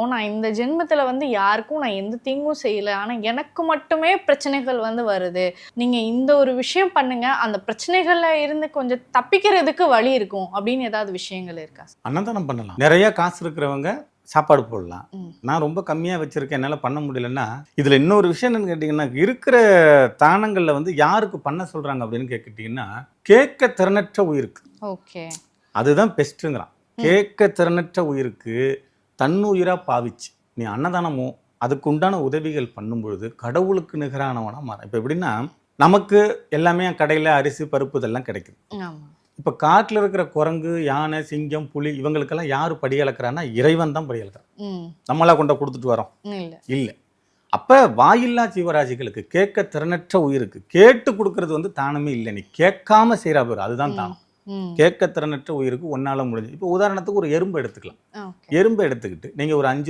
நான் இந்த ஜென்மத்துல வந்து யாருக்கும் நான் எந்த தீங்கும் செய்யல. ஆனா எனக்கு மட்டுமே பிரச்சனைகள் வந்து வருது. நீங்க இந்த ஒரு விஷயம் பண்ணுங்க. அந்த பிரச்சனைகள்ல இருந்து கொஞ்சம் தப்பிக்கிறதுக்கு வழி இருக்கும். அப்படின்னு ஏதாவது விஷயங்கள் இருக்கா? அன்னதானம் பண்ணலாம். நிறைய காசு இருக்கிறவங்க சாப்பாடு போடலாம். நான் ரொம்ப கம்மியாக வச்சிருக்கேன். என்னால் பண்ண முடியலன்னா இதில் இன்னொரு விஷயம் என்னன்னு கேட்டிங்கன்னா இருக்கிற தானங்களில் வந்து யாருக்கு பண்ண சொல்கிறாங்க அப்படின்னு கேட்டுக்கிட்டிங்கன்னா கேட்க திறனற்ற உயிருக்கு. ஓகே. அதுதான் பெஸ்ட்டுங்கிறான் கேட்க திறனற்ற உயிருக்கு தன்னுயிரா பாவிச்சு நீ அன்னதானமோ அதுக்கு உண்டான உதவிகள் பண்ணும் பொழுது கடவுளுக்கு நிகரானவனா மாறும் இப்போ எப்படின்னா நமக்கு எல்லாமே கடையில் அரிசி பருப்பு இதெல்லாம் கிடைக்குது. இப்போ காட்டில் இருக்கிற குரங்கு யானை சிங்கம் புலி இவங்களுக்கெல்லாம் யார் படி அளக்குறான்னா இறைவன் தான் படி அளக்குறான். ம். நம்மளா கொண்ட கொடுத்துட்டு வரோம். இல்ல. அப்போ வாயில்லா ஜீவராசிகளுக்கு கேட்க திறனற்ற உயிருக்கு கேட்டு கொடுக்கறது வந்து தானமே இல்லை நீ கேட்காம செய்கிறா பேர் அதுதான் தானம். கேட்க திறனற்ற உயிருக்கு ஒன்னால முடிஞ்சு. இப்போ உதாரணத்துக்கு ஒரு எறும்பு எடுத்துக்கலாம். எறும்பு எடுத்துக்கிட்டு நீங்கள் ஒரு அஞ்சு